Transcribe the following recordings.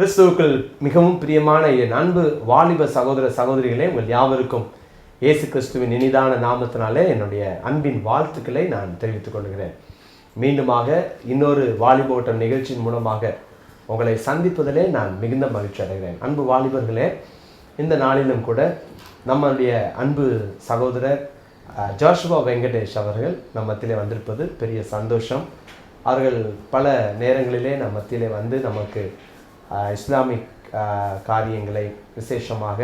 கிறிஸ்துவுக்குள் மிகவும் பிரியமான என் அன்பு வாலிப சகோதர சகோதரிகளே உங்கள் யாவருக்கும் இயேசு கிறிஸ்துவின் இனிதான நாமத்தினாலே என்னுடைய அன்பின் வாழ்த்துக்களை நான் தெரிவித்துக் கொள்கிறேன். மீண்டுமாக இன்னொரு வாலிப ஓட்டம் நிகழ்ச்சியின் மூலமாக உங்களை சந்திப்பதிலே நான் மிகுந்த மகிழ்ச்சி அடைகிறேன். அன்பு வாலிபர்களே இந்த நாளிலும் கூட நம்மளுடைய அன்பு சகோதரர் ஜோஷுவா வெங்கடேஷ் அவர்கள் நம்ம மத்தியிலே வந்திருப்பது பெரிய சந்தோஷம். அவர்கள் பல நேரங்களிலே நம்ம மத்தியிலே வந்து நமக்கு இஸ்லாமிக் காரியங்களை விசேஷமாக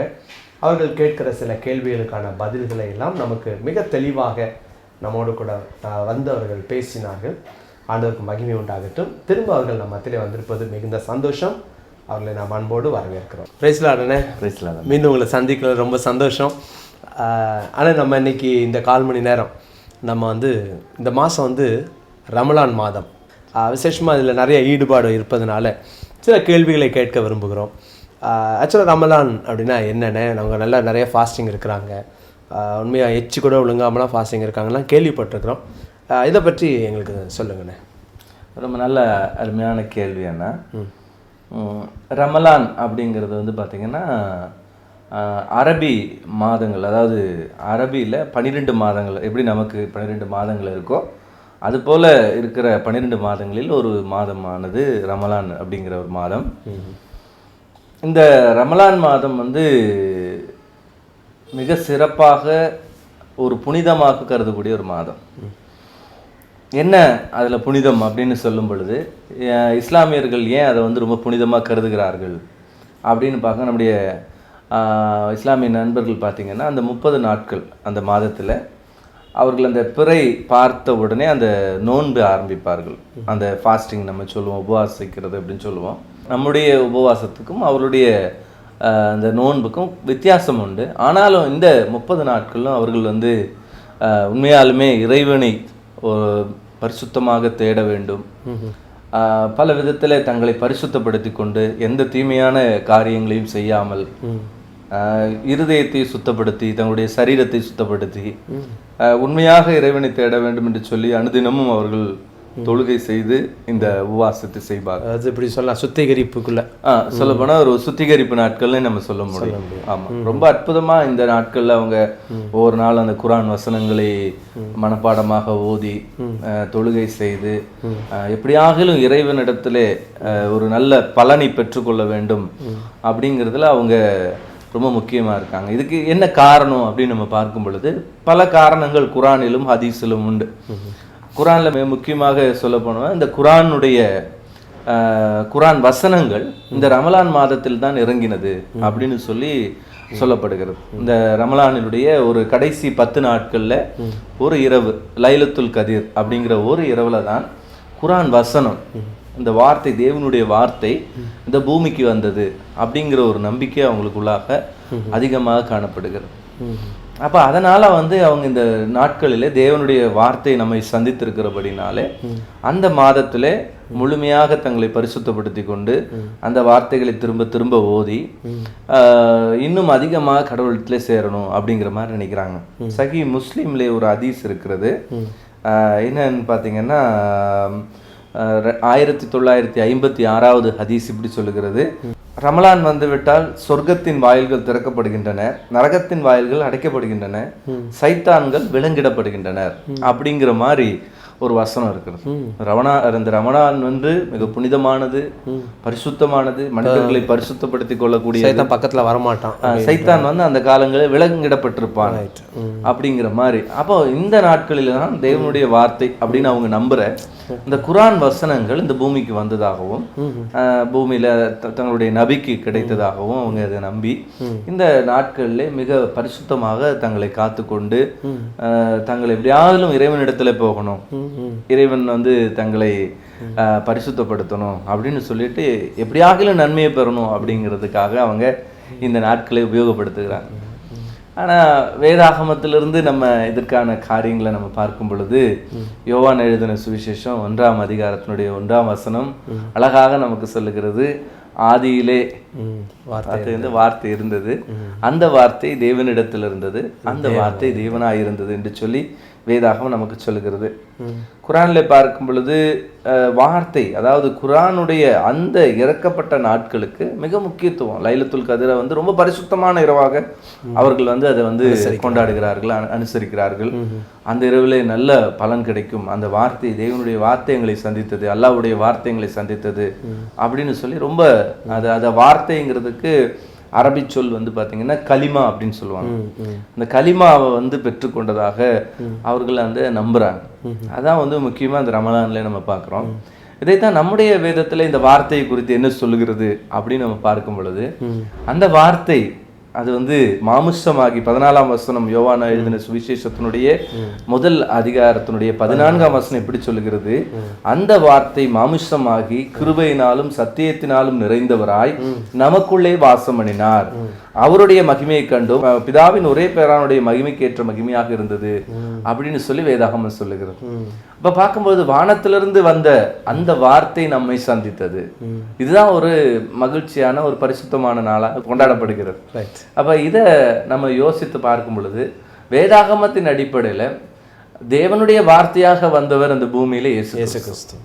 அவர்கள் கேட்கிற சில கேள்விகளுக்கான பதில்களை எல்லாம் நமக்கு மிக தெளிவாக நம்மோடு கூட அஹ், வந்து அவர்கள் பேசினார்கள். ஆண்டவருக்கு மகிமை உண்டாகட்டும். திரும்ப அவர்கள் நம்ம மத்தியிலே வந்திருப்பது மிகுந்த சந்தோஷம். அவர்களை நாம் அன்போடு வரவேற்கிறோம். பேசலாடனே பேசலாம் மீண்டும் உங்களை சந்திக்கிறது ரொம்ப சந்தோஷம். ஆனால் நம்ம இன்னைக்கு இந்த கால் மணி நேரம் நம்ம வந்து இந்த மாதம் வந்து ரமலான் மாதம். விசேஷமாக இதில் நிறைய ஈடுபாடு இருப்பதனால சில கேள்விகளை கேட்க விரும்புகிறோம். ஆக்சுவலாக ரமலான் அப்படின்னா என்னென்ன அவங்க நல்லா நிறைய ஃபாஸ்டிங் இருக்கிறாங்க. உண்மையாக எச்சு கூட ஒழுங்காமலாம் ஃபாஸ்டிங் இருக்காங்கலாம் கேள்விப்பட்டிருக்கிறோம். இதை பற்றி எங்களுக்கு சொல்லுங்கண்ணே. ரொம்ப நல்ல அருமையான கேள்வி அண்ணா. ரமலான் அப்படிங்கிறது வந்து பார்த்திங்கன்னா அரபி மாதங்கள் அதாவது அரபியில் பன்னிரெண்டு மாதங்கள் எப்படி நமக்கு பன்னிரெண்டு மாதங்கள் இருக்கோ அதுபோல் இருக்கிற பன்னிரெண்டு மாதங்களில் ஒரு மாதமானது ரமலான் அப்படிங்கிற ஒரு மாதம். இந்த ரமலான் மாதம் வந்து மிக சிறப்பாக ஒரு புனிதமாக கருதக்கூடிய ஒரு மாதம். என்ன அதில் புனிதம் அப்படின்னு சொல்லும் பொழுது இஸ்லாமியர்கள் ஏன் அதை வந்து ரொம்ப புனிதமாக கருதுகிறார்கள் அப்படின்னு பார்க்க நம்முடைய இஸ்லாமிய நண்பர்கள் பார்த்திங்கன்னா அந்த முப்பது நாட்கள் அந்த மாதத்தில் அவர்கள் அந்த பிறை பார்த்த உடனே அந்த நோன்பு ஆரம்பிப்பார்கள். அந்த ஃபாஸ்டிங் நம்ம சொல்லுவோம் உபவாசிக்கிறது அப்படின்னு சொல்லுவோம். நம்முடைய உபவாசத்துக்கும் அவருடைய அந்த நோன்புக்கும் வித்தியாசம் உண்டு. ஆனாலும் இந்த முப்பது நாட்களும் அவர்கள் வந்து உண்மையாலுமே இறைவனை பரிசுத்தமாக தேட வேண்டும். பல விதத்தில் தங்களை பரிசுத்தப்படுத்தி கொண்டு எந்த தீமையான காரியங்களையும் செய்யாமல் இருதயத்தை சுத்தப்படுத்தி தங்களுடைய சரீரத்தை சுத்தப்படுத்தி உண்மையாக இறைவனை தேட வேண்டும் என்று சொல்லி அனுதினமும் அவர்கள் தொழுகை செய்து இந்த உபவாசத்தை செய்வார்கள். அது இப்படி சொல்லலாம் சுத்திகரிப்புக்குள்ளே. ஆ சொல்லப்போனால் ஒரு சுத்திகரிப்பு நாட்கள்னே நம்ம சொல்ல முடியும். ஆமாம் ரொம்ப அற்புதமா இந்த நாட்கள்ல அவங்க ஒவ்வொரு நாள் அந்த குரான் வசனங்களை மனப்பாடமாக ஓதி தொழுகை செய்து எப்படியாகிலும் இறைவனிடத்திலே ஒரு நல்ல பலனை பெற்றுக்கொள்ள வேண்டும் அப்படிங்கிறதுல அவங்க ரொம்ப முக்கியமா இருக்காங்க. இதுக்கு என்ன காரணம் அப்படின்னு நம்ம பார்க்கும் பொழுது பல காரணங்கள் குரானிலும் ஹதீஸிலும் உண்டு. குரான்ல மிக முக்கியமாக சொல்ல போனவன் இந்த குரானுடைய குரான் வசனங்கள் இந்த ரமலான் மாதத்தில் தான் இறங்கினது அப்படின்னு சொல்லி சொல்லப்படுகிறது. இந்த ரமலானினுடைய ஒரு கடைசி பத்து நாட்கள்ல ஒரு இரவு லைலத்துல் கதிர் அப்படிங்கிற ஒரு இரவுல தான் குரான் வசனம் இந்த வார்த்தை தேவனுடைய வார்த்தை இந்த பூமிக்கு வந்தது அப்படிங்கிற ஒரு நம்பிக்கை அவங்களுக்குள்ளாக அதிகமாக காணப்படுகிறது. அப்ப அதனால வந்து அவங்க இந்த நாட்களிலே தேவனுடைய வார்த்தை நம்மை சந்தித்திருக்கிறபடினாலே அந்த மாதத்திலே முழுமையாக தங்களை பரிசுத்தப்படுத்தி கொண்டு அந்த வார்த்தைகளை திரும்ப திரும்ப ஓதி இன்னும் அதிகமாக கடவுளத்திலே சேரணும் அப்படிங்கிற மாதிரி நினைக்கிறாங்க. சகி முஸ்லீம்ல ஒரு ஹதீஸ் இருக்கிறது. என்னன்னு பார்த்தீங்கன்னா ஆயிரத்தி தொள்ளாயிரத்தி ஐம்பத்தி ஆறாவது ஹதீஸ் இப்படி சொல்லுகிறது. ரமலான் வந்துவிட்டால் சொர்க்கத்தின் வாயில்கள் திறக்கப்படுகின்றன நரகத்தின் வாயில்கள் அடைக்கப்படுகின்றன சைத்தான்கள் விலங்கிடப்படுகின்றனர் அப்படிங்கிற மாதிரி ஒரு வசனம் இருக்கிறது. ரமணா இந்த ரமணான் வந்து மிக புனிதமானது பரிசுத்தமானது மனிதர்களை பரிசுத்தப்படுத்தி கொள்ளக்கூடிய பக்கத்தில் வரமாட்டான் சைத்தான் வந்து அந்த காலங்களில் விலங்கிடப்பட்டிருப்பான் அப்படிங்கிற மாதிரி. அப்போ இந்த நாட்களில் தான் தேவனுடைய வார்த்தை அப்படின்னு அவங்க நம்புற இந்த குரான் வசனங்கள் இந்த பூமிக்கு வந்ததாகவும் பூமியில தங்களுடைய நபிக்கு கிடைத்ததாகவும் அவங்க அதை நம்பி இந்த நாட்களிலே மிக பரிசுத்தமாக தங்களை காத்துக்கொண்டு தங்களை எப்படியாவது இறைவனிடத்துல போகணும். இறைவன் வந்து தங்களை பரிசுத்தப்படுத்தணும் அப்படின்னு சொல்லிட்டு எப்படியாகிலும் நன்மையை பெறணும் அப்படிங்கிறதுக்காக அவங்க இந்த நாட்களை உபயோகப்படுத்துகிறாங்க. ஆனா வேதாகமத்திலிருந்து நம்ம இதற்கான காரியங்களை நம்ம பார்க்கும் பொழுது யோவான் எழுதின சுவிசேஷம் ஒன்றாம் அதிகாரத்தினுடைய ஒன்றாம் வசனம் அழகாக நமக்கு சொல்லுகிறது ஆதியிலே வார்த்தை வந்து வார்த்தை இருந்தது. அந்த வார்த்தை தேவனிடத்தில் இருந்தது. அந்த வார்த்தை தேவனாய் இருந்தது என்று சொல்லி வேதாகம் நமக்கு சொல்லுகிறது. குரான்ல பார்க்கும் பொழுது வார்த்தை அதாவது குரானுடைய அந்த இறக்கப்பட்ட நாட்களுக்கு மிக முக்கியத்துவம். லைலத்துல் கதிரை வந்து ரொம்ப பரிசுத்தமான இரவாக அவர்கள் வந்து அதை வந்து கொண்டாடுகிறார்கள் அனு- அனுசரிக்கிறார்கள். அந்த இரவிலே நல்ல பலன் கிடைக்கும். அந்த வார்த்தை தேவனுடைய வார்த்தைகளை சந்தித்தது அல்லாஹ்வுடைய வார்த்தைகளை சந்தித்தது அப்படின்னு சொல்லி ரொம்ப அது அந்த வார்த்தைங்கிறதுக்கு அரபி சொல் வந்து பாத்தீங்கன்னா கலிமா அப்படின்னு சொல்லுவாங்க. அந்த கலிமாவை வந்து பெற்றுக்கொண்டதாக அவர்கள் வந்து நம்புறாங்க. அதான் வந்து முக்கியமா இந்த ரமலான்ல நம்ம பார்க்குறோம் இதைத்தான் நம்முடைய வேதத்துல இந்த வார்த்தை குறித்து என்ன சொல்லுகிறது அப்படின்னு நம்ம பார்க்கும் பொழுது அந்த வார்த்தை அது வந்து மாமுஷமாகி பதினாலாம் வசனம் யோவானா எழுதின சுவிசேஷத்தினுடைய முதல் அதிகாரத்தினுடைய பதினான்காம் வசனம் எப்படி சொல்லுகிறது? அந்த வார்த்தை மாமுஷமாகி கிருபையினாலும் சத்தியத்தினாலும் நிறைந்தவராய் நமக்குள்ளே வாசம் பண்ணினார் அவருடைய மகிமையை கண்டும். பிதாவின் ஒரே பேரானுடைய மகிமைக்கேற்ற மகிமையாக இருந்தது அப்படின்னு சொல்லி வேதாகமம் சொல்லுகிறது. அப்ப பார்க்கும்போது வானத்திலிருந்து வந்த அந்த வார்த்தை நம்மை சந்தித்தது. இதுதான் ஒரு மகிழ்ச்சியான ஒரு பரிசுத்தமான நாளாக கொண்டாடப்படுகிறது. ரைட் அப்ப இதை நம்ம யோசித்து பார்க்கும் பொழுது வேதாகமத்தின் அடிப்படையில தேவனுடைய வார்த்தையாக வந்தவர் அந்த பூமியில இயேசு இயேசு கிறிஸ்து.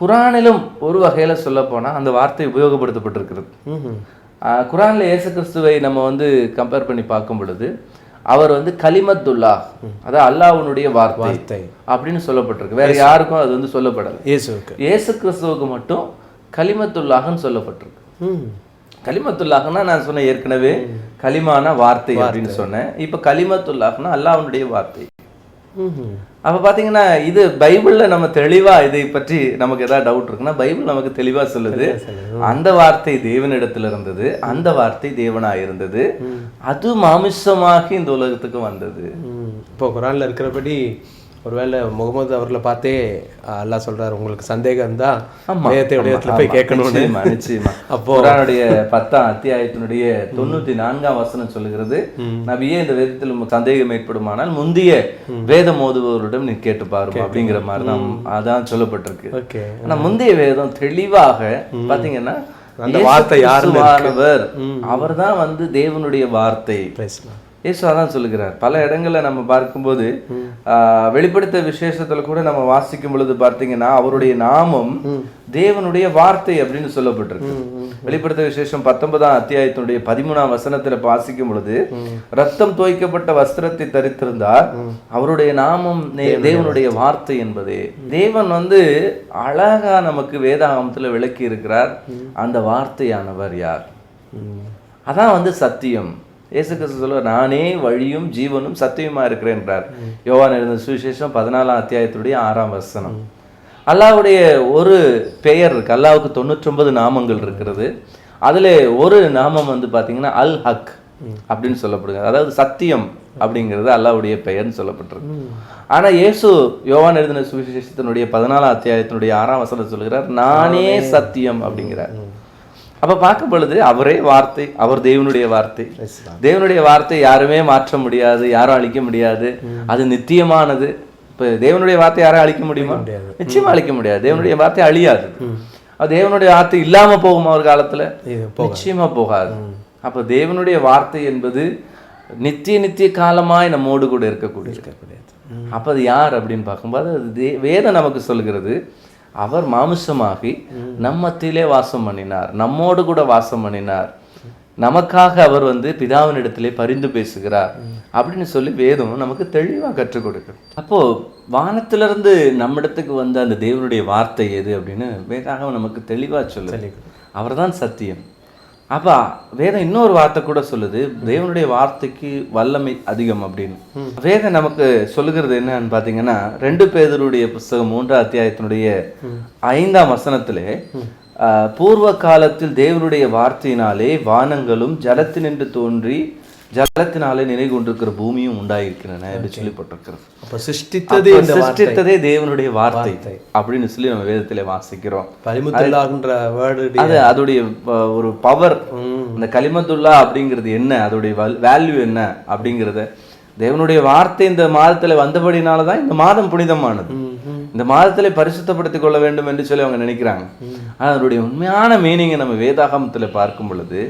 குரானிலும் ஒரு வகையில சொல்ல போனா அந்த வார்த்தை உபயோகப்படுத்தப்பட்டிருக்கிறது. குரான்ல இயேசு கிறிஸ்துவை நம்ம வந்து கம்பேர் பண்ணி பார்க்கும் பொழுது அவர் வந்து கலிமத்துல்லா அதாவது அல்லாஹ்வுடைய வார்த்தை அப்படின்னு சொல்லப்பட்டிருக்கு. வேற யாருக்கும் அது வந்து சொல்லப்படல. இயேசுவுக்கு. இயேசு கிறிஸ்துவுக்கு மட்டும் கலிமத்துல்லாஹன்னு சொல்லப்பட்டிருக்கு. கலிமத்துல்லாஹ்னா நான் சொன்ன ஏற்கனவே கலிமான வார்த்தை அப்படின்னு சொன்னேன். இப்போ கலிமத்துல்லாஹ்னா அல்லாஹ்வுடைய வார்த்தை. அப்ப பாத்தீங்கன்னா இது பைபிள்ல நம்ம தெளிவா இதை பற்றி நமக்கு ஏதாவது டவுட் இருக்குன்னா பைபிள் நமக்கு தெளிவா சொல்லுது. அந்த வார்த்தை தேவனிடத்துல இருந்தது. அந்த வார்த்தை தேவனா இருந்தது. அது மாமிசமாகி இந்த உலகத்துக்கு வந்தது. இப்போ குரான்ல இருக்கிறபடி ஒருவேளை முகமது அவர்களை பார்த்தே அஹ், அல்லாஹ் சொல்றாரு உங்களுக்கு சந்தேகம் இடத்துல போய். கேட்கணும்னு. நிச்சயமா. அப்போ குர்ஆனுடைய பத்தாம் அத்தியாயத்தினுடைய தொண்ணூத்தி நான்காம் வசனம் சொல்லுகிறது நபியே இந்த வேதத்தில் சந்தேகம் ஏற்படுமானால் முந்திய வேதம் ஓதுபவரிடம் நீ கேட்டு பாருங்க அப்படிங்கிற மாதிரி தான் அதான் சொல்லப்பட்டிருக்கு. ஆனா முந்தைய வேதம் தெளிவாக பாத்தீங்கன்னா அந்த வார்த்தை இருக்கு. கிறிஸ்துவானவர் அவர்தான் வந்து தேவனுடைய வார்த்தை. பேசலாம் இயேசு அதான் சொல்லுகிறார். பல இடங்கள்ல நம்ம பார்க்கும்போது வெளிப்படுத்த விசேஷத்துல கூட நம்ம வாசிக்கும் பொழுது பார்த்தீங்கன்னா அவருடைய நாமம் தேவனுடைய வார்த்தை அப்படின்னு சொல்லப்பட்டிருக்கு. வெளிப்படுத்த விசேஷம் பத்தொன்பதாம் அத்தியாயத்தினுடைய பதிமூணாம் வசனத்துல வாசிக்கும் பொழுது ரத்தம் தோய்க்கப்பட்ட வஸ்திரத்தை தரித்திருந்தார். அவருடைய நாமம் தேவனுடைய வார்த்தை. என்பதே. தேவன் வந்து அழகா நமக்கு வேதாகமத்துல விளக்கி இருக்கிறார் அந்த வார்த்தையானவர் யார்? அதான் வந்து சத்தியம். இயேசு கிறிஸ்து சொல்லுவார் நானே வழியும் ஜீவனும் சத்தியமா இருக்கிறேன் என்றார். யோவான் எழுந்த சுவிசேஷம் பதினாலாம் அத்தியாயத்துடைய ஆறாம் வசனம். அல்லாஹ்வுடைய ஒரு பெயர் இருக்கு. அல்லாஹ்வுக்கு தொண்ணூற்றொன்பது நாமங்கள் இருக்கிறது. அதுல ஒரு நாமம் வந்து பாத்தீங்கன்னா அல் ஹக் அப்படின்னு சொல்லப்படுது. அதாவது சத்தியம் அப்படிங்கிறது அல்லாஹ்வுடைய பெயர்னு சொல்லப்பட்டிருக்கு. ஆனா இயேசு யோவான் எழுதின சுவிசேஷத்தினுடைய பதினாலாம் அத்தியாயத்தினுடைய ஆறாம் வசனம் சொல்லுகிறார் நானே சத்தியம் அப்படிங்கிறார். அப்ப பார்க்கும் பொழுது அவரே வார்த்தை அவர் தேவனுடைய வார்த்தை. தேவனுடைய வார்த்தை யாருமே மாற்ற முடியாது யாரும் அழிக்க முடியாது. அது நித்தியமானது. இப்ப தேவனுடைய வார்த்தை யாரும் அழிக்க முடியுமா. நிச்சயமா அழிக்க முடியாது. தேவனுடைய வார்த்தை அழியாது. அது தேவனுடைய வார்த்தை இல்லாம போகுமா ஒரு காலத்துல? நிச்சயமா போகாது. அப்ப தேவனுடைய வார்த்தை என்பது நித்திய நித்திய காலமாய் நம்மோடு கூட இருக்கக்கூடிய கிடையாது அப்ப அது யார் அப்படின்னு பார்க்கும்போது அது வேதம் நமக்கு சொல்கிறது அவர் மாமிசமாகி நம் மத்தியிலே வாசம் பண்ணினார் நம்மோடு கூட வாசம் பண்ணினார். நமக்காக அவர் வந்து பிதாவினிடத்திலே பரிந்து பேசுகிறார் அப்படின்னு சொல்லி வேதம் நமக்கு தெளிவா கற்றுக் கொடுக்குது. அப்போ வானத்திலிருந்து நம்மிடத்துக்கு வந்த அந்த தேவனுடைய வார்த்தை எது அப்படின்னு வேதாகம் நமக்கு தெளிவா சொல்லுது. அவர்தான் சத்தியம். அப்ப வேதம் இன்னொரு வார்த்தை கூட சொல்லுது தேவனுடைய வார்த்தைக்கு வல்லமை அதிகம் அப்படின்னு. வேதம் நமக்கு சொல்லுகிறது என்னன்னு பாத்தீங்கன்னா ரெண்டு பேதருடைய புஸ்தகம் மூன்றாம் அத்தியாயத்தினுடைய ஐந்தாம் வசனத்திலே பூர்வ காலத்தில் தேவனுடைய வார்த்தையினாலே வானங்களும் ஜலத்தினின்று தோன்றி ஜலத்தினாலே நிலை கொண்டிருக்கிற பூமியும் உண்டாயிருக்கின்றன என்று சொல்லப்பட்டிருக்கிறது. அப்ப சிருஷ்டித்தது சிருஷ்டித்ததே தேவனுடைய வார்த்தை அப்படின்னு சொல்லி நம்ம வேதத்திலே வாசிக்கிறோம். பரிமுத்துல்லான்ற வேர்டு அது அதோடைய ஒரு பவர் இந்த கலிமத்துல்லா அப்படிங்கிறது என்ன? அதோடைய வேல்யூ என்ன? அப்படிங்கிறத தேவனுடைய வார்த்தை இந்த மாதத்துல வந்தபடினால தான் இந்த மாதம் புனிதமானது. இந்த மாதத்திலே பரிசுத்தப்படுத்திக் கொள்ள வேண்டும் என்று சொல்லி அவங்க நினைக்கிறாங்க. ஆனா அதனுடைய உண்மையான மீனிங்கை நம்ம வேதாகமத்துல பார்க்கும் பொழுது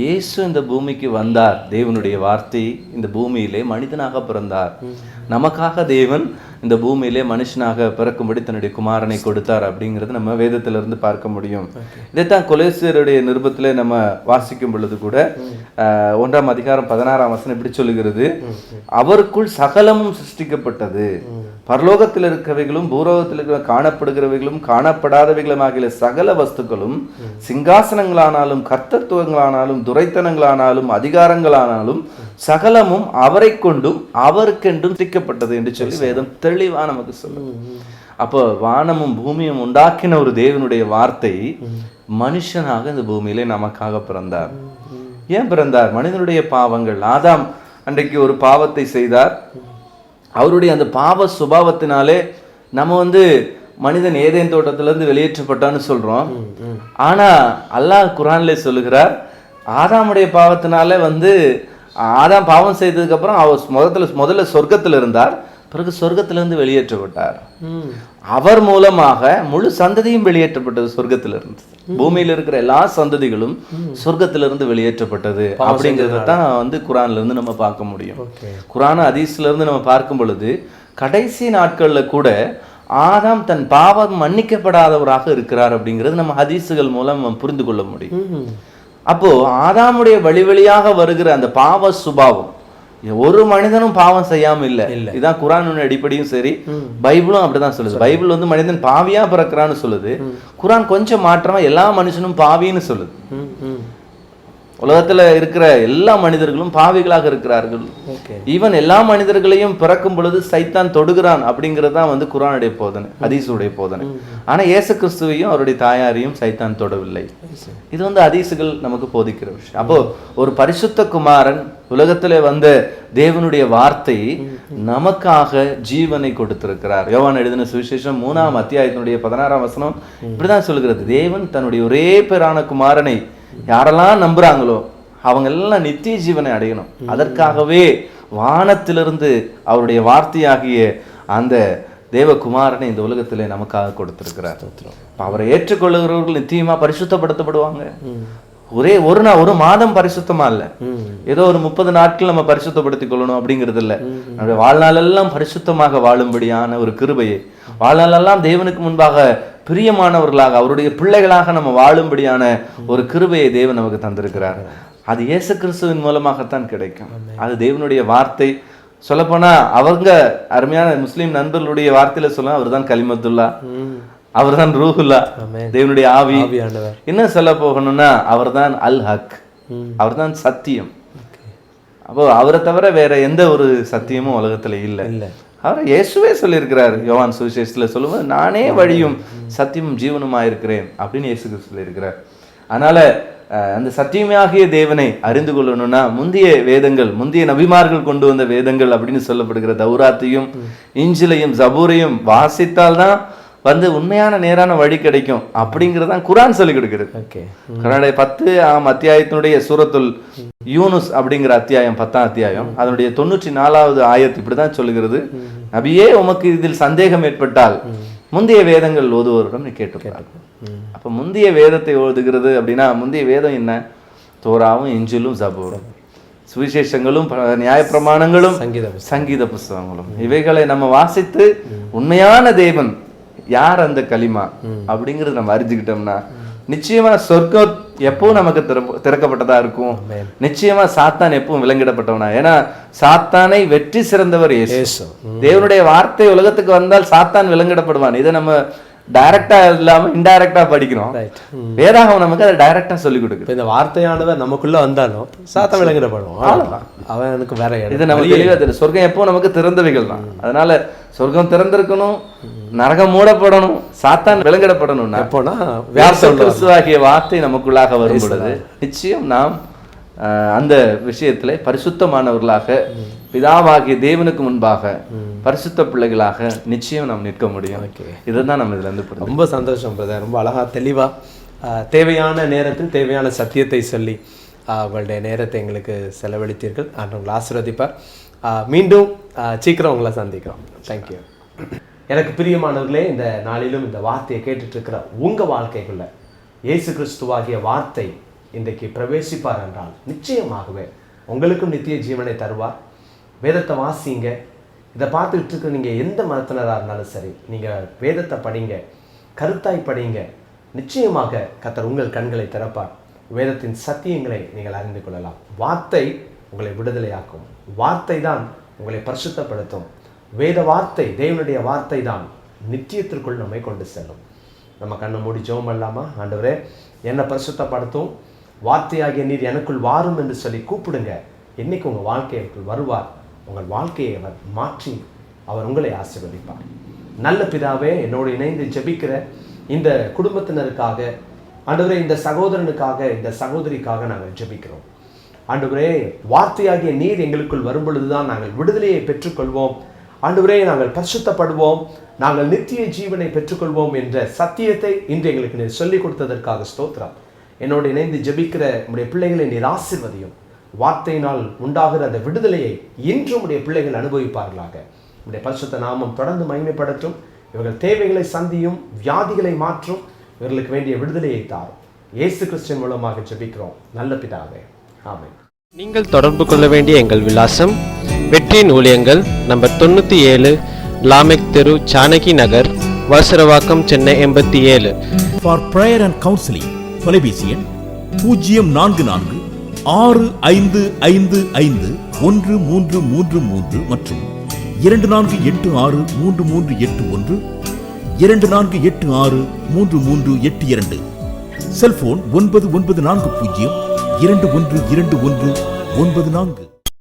இயேசு இந்த பூமிக்கு வந்தார். தேவனுடைய வார்த்தை இந்த பூமியிலே மனிதனாக பிறந்தார். நமக்காக தேவன் இந்த பூமியிலே மனுஷனாக பிறக்கும்படி தன்னுடைய குமாரனை கொடுத்தார் அப்படிங்கிறது நம்ம வேதத்துல இருந்து பார்க்க முடியும். இதைத்தான் கொலேசியருடைய நிருபத்திலே நம்ம வாசிக்கும் பொழுது கூட ஆஹ், ஒன்றாம் அதிகாரம் பதினாறாம் வசனம் இப்படி சொல்லுகிறது. அவருக்குள் சகலமும் சிருஷ்டிக்கப்பட்டது. பரலோகத்தில் இருக்கிறவைகளும் பூரோகத்தில் இருக்கிற காணப்படுகிறவைகளும் காணப்படாதவைகளும் ஆகிய சகல வஸ்துக்களும் சிங்காசனங்களானாலும் கர்த்தத்துவங்களானாலும் துரைத்தனங்களானாலும் அதிகாரங்களானாலும் சகலமும் அவரை கொண்டும் அவருக்கென்றும் சிக்கப்பட்டது என்று சொல்லி வேதம் தெளிவா நமக்கு சொல்லும் அப்போ வானமும் பூமியும் உண்டாக்கின ஒரு தேவனுடைய வார்த்தை மனுஷனாக இந்த பூமியிலே நமக்காக பிறந்தார். ஏன் பிறந்தார்? மனிதனுடைய பாவங்கள். ஆதாம் அன்றைக்கு ஒரு பாவத்தை செய்தார். அவருடைய அந்த பாவ சுபாவத்தினாலே நம்ம வந்து மனிதன் ஏதேன் தோட்டத்திலிருந்து வெளியேற்றப்பட்டான்னு சொல்றோம். ஆனா அல்லாஹ் குரான்ல சொல்லுகிறார் ஆதாமுடைய பாவத்தினால வந்து ஆதாம் பாவம் செய்ததுக்கு அப்புறம் அவர் முதல்ல முதல்ல சொர்க்கத்தில் இருந்தார் பிறகு சொர்க்கத்திலிருந்து வெளியேற்றப்பட்டார். அவர் மூலமாக முழு சந்ததியும் வெளியேற்றப்பட்டது சொர்க்கத்திலிருந்து. பூமியில இருக்கிற எல்லா சந்ததிகளும் சொர்க்கத்திலிருந்து வெளியேற்றப்பட்டது அப்படிங்கறத தான் வந்து குரான்ல இருந்து நம்ம பார்க்க முடியும். குரான் ஹதீஸ்ல இருந்து நம்ம பார்க்கும் பொழுது கடைசி நாட்கள்ல கூட ஆதாம் தன் பாவம் மன்னிக்கப்படாதவராக இருக்கிறார் அப்படிங்கிறது நம்ம ஹதீஸுகள் மூலம் புரிந்து கொள்ள முடியும். அப்போ ஆதாமுடைய வழி வழியாக வருகிற அந்த பாவ சுபாவம் ஒரு மனிதனும் பாவம் செய்யாம இல்ல. இல்ல. இதான் குரானுடைய அடிப்படையும் சரி. பைபிளும் அப்படிதான் சொல்லுது. பைபிள் வந்து மனிதன் பாவியா பிறக்கிறான்னு சொல்லுது. குரான் கொஞ்சம் மாற்றமா எல்லா மனுஷனும் பாவின்னு சொல்லுது. உலகத்துல இருக்கிற எல்லா மனிதர்களும் பாவிகளாக இருக்கிறார்கள். ஈவன் எல்லா மனிதர்களையும் பிறக்கும் பொழுது சைத்தான் தொடுகிறான் அப்படிங்கிறது தான் வந்து குரானுடைய போதனை ஹதீஸுடைய போதனை. ஆனா இயேசு கிறிஸ்துவையும் அவருடைய தாயாரையும் சைத்தான் தொடவில்லை. இது வந்து ஹதீஸுகள் நமக்கு போதிக்கிற விஷயம். அப்போ ஒரு பரிசுத்த குமாரன் உலகத்திலே வந்த தேவனுடைய வார்த்தை நமக்காக ஜீவனை கொடுத்திருக்கிறார். யோவான் எழுதின சுவிசேஷம் மூணாம் அத்தியாயத்தினுடைய பதினாறாம் வசனம் இப்படிதான் சொல்கிறது. தேவன் தன்னுடைய ஒரே பேரான குமாரனை யாரெல்லாம் நம்புறாங்களோ அவங்க எல்லாம் நித்திய ஜீவனை அடையணும். அதற்காகவே வானத்திலிருந்து அவருடைய வார்த்தையாகிய அந்த தேவகுமாரனை இந்த உலகத்திலே நமக்காக கொடுத்திருக்கிறார். அவரை ஏற்றுக்கொள்ளுகிறவர்கள் நிச்சயமா பரிசுத்தப்படுத்தப்படுவாங்க. ஒரே ஒரு நாள் ஒரு மாதம் பரிசுத்தமா இல்ல. ஏதோ ஒரு முப்பது நாட்கள் நம்ம பரிசுத்தப்படுத்திக் கொள்ளணும் அப்படிங்கிறது இல்ல. நம்முடைய வாழ்நாளெல்லாம் பரிசுத்தமாக வாழும்படியான ஒரு கிருபையை வாழ்நாளெல்லாம் தேவனுக்கு முன்பாக பிரியமானவர்களாக அவருடைய பிள்ளைகளாக நம்ம வாழும்படியான ஒரு கிருபையை தேவன் நமக்கு தந்திருக்கிறார். அது இயேசு கிறிஸ்துவின் மூலமாகத்தான் கிடைக்கும். அது தேவனுடைய வார்த்தை. சொல்லப்போனா அவங்க அருமையான முஸ்லீம் நண்பர்களுடைய வார்த்தையில சொல்ல அவர்தான் கலிமத்துல்லா. அவர்தான் ரூஹுல்லா. ஆமென். தேவனுடைய ஆவி. இன்னும் சொல்ல போகணும்னா அவர்தான் அல் ஹக் ம். அவர்தான் சத்தியம். அப்போ அவரை தவிர வேற எந்த ஒரு சத்தியமும் உலகத்துல இல்லை. இல்ல. அவர் இயேசுவே சொல்லியிருக்கிறார். யோவான் சுவிசேஷத்துல சொல்லும்போது நானே வழியும் சத்தியமும் ஜீவனுமா இருக்கிறேன் அப்படின்னு இயேசு சொல்லியிருக்கிறார். அதனால அந்த சத்தியமாகிய தேவனை அறிந்து கொள்ளணும்னா முந்தைய வேதங்கள் முந்தைய நபிமார்கள் கொண்டு வந்த வேதங்கள் அப்படின்னு சொல்லப்படுகிற தௌராத்தையும் இஞ்சிலையும் ஜபூரையும் வாசித்தால்தான் வந்து உண்மையான நேரான வழி கிடைக்கும் அப்படிங்கிறதான் குரான் சொல்லி கொடுக்கிறது ஓகே. கர்நாடக பத்து ஆம் அத்தியாயத்தினுடைய சூரத்துல் யூனுஸ் அப்படிங்கிற அத்தியாயம் பத்தாம் அத்தியாயம். அதனுடைய தொண்ணூற்றி நாலாவது ஆயத்து இப்படிதான் சொல்லுகிறது. நபியே உமக்கு இதில் சந்தேகம் ஏற்பட்டால் முந்தைய வேதங்கள் ஓதுவோரிடம் நீ கேட்டுப்பார். அப்ப முந்தைய வேதத்தை ஓதுகிறது அப்படின்னா முந்தைய வேதம் என்ன? தோராவும் இஞ்சிலும் ஜபூரும் சுவிசேஷங்களும் நியாயப்பிரமாணங்களும் சங்கீதம் சங்கீத புஸ்தகங்களும். இவைகளை நம்ம வாசித்து உண்மையான தேவன் யார் அந்த களிமா? அப்படிங்கறது நம்ம அறிஞ்சுக்கிட்டோம்னா நிச்சயமா சொர்க்கம் எப்பவும் நமக்கு திறக்கப்பட்டதா இருக்கும். நிச்சயமா சாத்தான் எப்பவும் விலங்கிடப்பட்டவனா. ஏன்னா சாத்தானை வெற்றி சிறந்தவர் இயேசு. தேவனுடைய வார்த்தை உலகத்துக்கு வந்தால் சாத்தான் விலங்கிடப்படுவான். இதை நம்ம டைரக்டா இல்லாம இன்டைரக்டா படிக்கிறோம். வேதாகம் நமக்கு அதை டைரக்டா சொல்லி கொடுக்குது. இப்போ இந்த வார்த்தையானவர் நமக்குள்ள வந்தாலும் சாத்தம் விளங்கிடப்படுவோம் அவனுக்கு வேற இது தெரியும். சொர்க்கம் எப்போ நமக்கு திறந்தவைகள் தான். அதனால சொர்க்கம் திறந்திருக்கணும். நரகம் மூடப்படணும் சாத்தான் விலங்கிடப்படணும்னா எப்போனா கிறிஸ்துவாகிய வார்த்தை நமக்குள்ளாக வரும் பொழுது நிச்சயம் நாம் அந்த விஷயத்திலே பரிசுத்தமானவர்களாக பிதாவாகிய தேவனுக்கு முன்பாக பரிசுத்த பிள்ளைகளாக நிச்சயம் நாம் நிற்க முடியும். இதுதான் நம்ம இதுல இருந்து ரொம்ப சந்தோஷம் பிரதர் ரொம்ப அழகா தெளிவா தேவையான நேரத்தில் தேவையான சத்தியத்தை சொல்லி உங்களுடைய நேரத்தை எங்களுக்கு செலவழித்தீர்கள். நான் உங்களை ஆசீர்வதிப்பார் மீண்டும் சீக்கிரம் உங்களை சந்திக்கிறோம். தேங்க்யூ எனக்கு பிரியமானவர்களே இந்த நாளிலும் இந்த வார்த்தையை கேட்டுட்ருக்கிற உங்கள் வாழ்க்கைக்குள்ள இயேசு கிறிஸ்துவாகிய வார்த்தை இன்றைக்கு பிரவேசிப்பார் என்றால் நிச்சயமாகவே உங்களுக்கும் நித்திய ஜீவனை தருவார். வேதத்தை வாசிங்க. இதை பார்த்துக்கிட்டு இருக்க நீங்கள் எந்த மதத்தினராக இருந்தாலும் சரி நீங்கள் வேதத்தை படிங்க கருத்தாய் படிங்க. நிச்சயமாக கத்தர் உங்கள் கண்களை திறப்பார். வேதத்தின் சத்தியங்களை நீங்கள் அறிந்து கொள்ளலாம். வார்த்தை உங்களை விடுதலையாக்கும். வார்த்தை தான் உங்களை பரிசுத்தப்படுத்தும். வேத வார்த்தை தேவனுடைய வார்த்தை தான் நித்தியத்திற்குள் நம்மை கொண்டு செல்லும். நம்ம கண்ணை மூடி ஜெபம் பண்ணலாமா? ஆண்டவரே என்னை பரிசுத்தப்படுத்தும். வார்த்தையாகிய நீர் எனக்குள் வாரும் என்று சொல்லி கூப்பிடுங்க. என்னைக்கு உங்கள் வாழ்க்கைக்குள் வருவார் உங்கள் வாழ்க்கையை அவர் மாற்றி அவர் உங்களை ஆசீர்வதிப்பார். நல்ல பிதாவே என்னோடு இணைந்து ஜெபிக்கிற இந்த குடும்பத்தினருக்காக ஆண்டவரே இந்த சகோதரனுக்காக இந்த சகோதரிக்காக நாங்கள் ஜெபிக்கிறோம். ஆண்டவரே வார்த்தையாகிய நீர் எங்களுக்குள் வரும் பொழுதுதான் நாங்கள் விடுதலையை பெற்றுக்கொள்வோம். ஆண்டவரே நாங்கள் பரிசுத்தப்படுவோம். நாங்கள் நித்திய ஜீவனை பெற்றுக்கொள்வோம் என்ற சத்தியத்தை இன்று எங்களுக்கு நீர் சொல்லிக் கொடுத்ததற்காக ஸ்தோத்திரம். என்னோடு இணைந்து ஜெபிக்கிற உடைய பிள்ளைகளை நீர் ஆசிர்வதியும். வார்த்தையினால் உண்டாகிற அந்த விடுதலையை இன்றும் உடைய பிள்ளைகள் அனுபவிப்பார்களாக. உடைய பரிசுத்த நாமம் தொடர்ந்து மகிமைப்படட்டும் இவர்கள் தேவைகளை சந்தியும் வியாதிகளை மாற்றும். இவர்களுக்கு வேண்டிய விடுதலையை தாரும். இயேசு கிறிஸ்டின் மூலமாக ஜெபிக்கிறோம். நல்ல பிதாவே. ஆமை நீங்கள் தொடர்பு கொள்ள வேண்டிய எங்கள் விலாசம் வெற்றியின் ஊழியங்கள் நம்பர் தொண்ணூற்றி ஏழு லாமெக் தெரு சாணகி நகர் வாசரவாக்கம் சென்னை எண்பத்தி ஏழு. ஃபார் ப்ரேயர் அண்ட் கவுன்சிலிங் தொலைபேசி எண் பூஜ்ஜியம் நான்கு நான்கு ஆறு ஐந்து ஐந்து ஐந்து ஒன்று மூன்று மூன்று மூன்று மற்றும் இரண்டு நான்கு எட்டு ஆறு மூன்று மூன்று எட்டு ஒன்று இரண்டு நான்கு எட்டு ஆறு மூன்று மூன்று எட்டு இரண்டு. செல்போன் ஒன்பது ஒன்பது நான்கு பூஜ்ஜியம் இரண்டு ஒன்று இரண்டு ஒன்று ஒன்பது நான்கு.